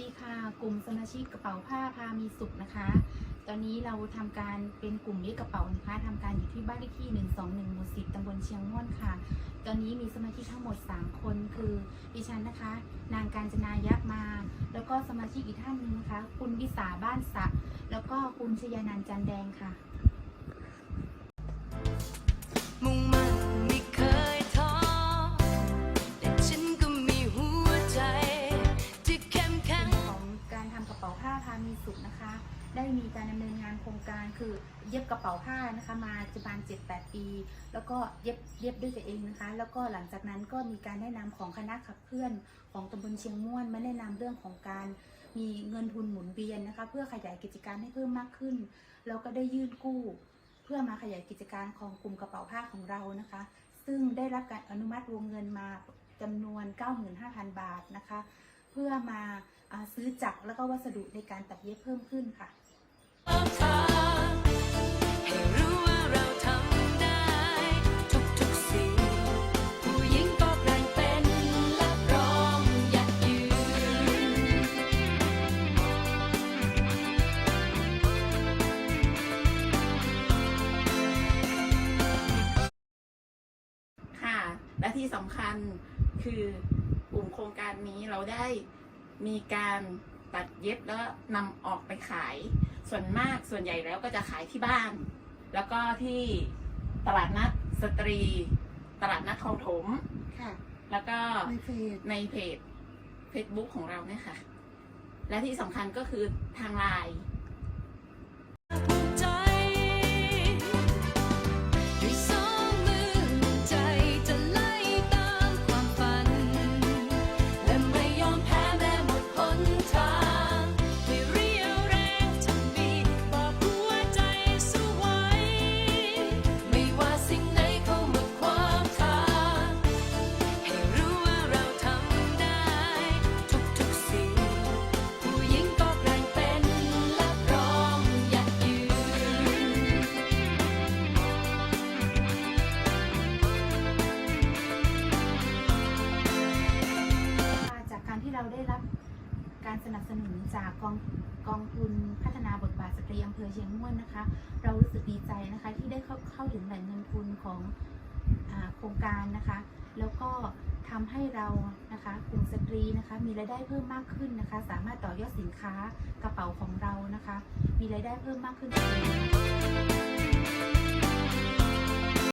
ดีค่ะ กลุ่มสมาชิกกระเป๋าผ้าพามีสุขนะคะ ตอนนี้เราทำการเป็นกลุ่มเย็บกระเป๋านะคะทำการอยู่ที่บ้านเลขที่ 121หมู่10ตำบลเชียงม่วนค่ะ ตอนนี้มีสมาชิกทั้งหมด 3 คนคือดิฉันนะคะ นางการจนายักมา แล้วก็สมาชิกอีกท่านหนึงนะคะ คุณวิสาบ้านสะ แล้วก็คุณชยานันจันแดงค่ะ มีสุขนะคะ ได้มีการดำเนินงานโครงการคือเย็บกระเป๋าผ้านะคะ มาประมาณ7-8ปี แล้วก็เย็บเย็บด้วยตัวเองนะคะ แล้วก็หลังจากนั้นก็มีการแนะนำของคณะขับเคลื่อนของตำบลเชียงม่วนมาแนะนำเรื่องของการมีเงินทุนหมุนเวียนนะคะ เพื่อขยายกิจการให้เพิ่มมากขึ้น แล้วก็ได้ยื่นกู้ เพื่อมาขยายกิจการของกลุ่มกระเป๋าผ้าของเรานะคะ ซึ่งได้รับการอนุมัติวงเงินมาจำนวน 95,000 บาทนะคะ เพื่อมาอซื้อจักรแล้วก็วัสดุในการตัดเย็บเพิ่มขึ้นค่ะและพร้อมยัดยืนค่ะและที่สำคัญคือ ลุ่มโครงการนี้เราได้มีการตัดเย็บแล้วนำออกไปขาย ส่วนมากส่วนใหญ่แล้วก็จะขายที่บ้าน แล้วก็ที่ตลาดนัดสตรี ตลาดนัดคลองถม ค่ะ แล้วก็ในเพจในเพจ Facebook ของเราเนี่ยค่ะ และที่สำคัญก็คือทางไลน์ ได้รับการสนับสนุนจากกองกองทุนพัฒนาบทบาทสตรีอำเภอเชียงม่วนนะคะ เรารู้สึกดีใจนะคะที่ได้เข้าเข้าถึงแหล่งเงินทุนของอโครงการนะคะ แล้วก็ทำให้เรานะคะกลุ่มสตรีนะคะ มีรายได้เพิ่มมากขึ้นนะคะ สามารถต่อยอดสินค้ากระเป๋าของเรานะคะ มีรายได้เพิ่มมากขึ้น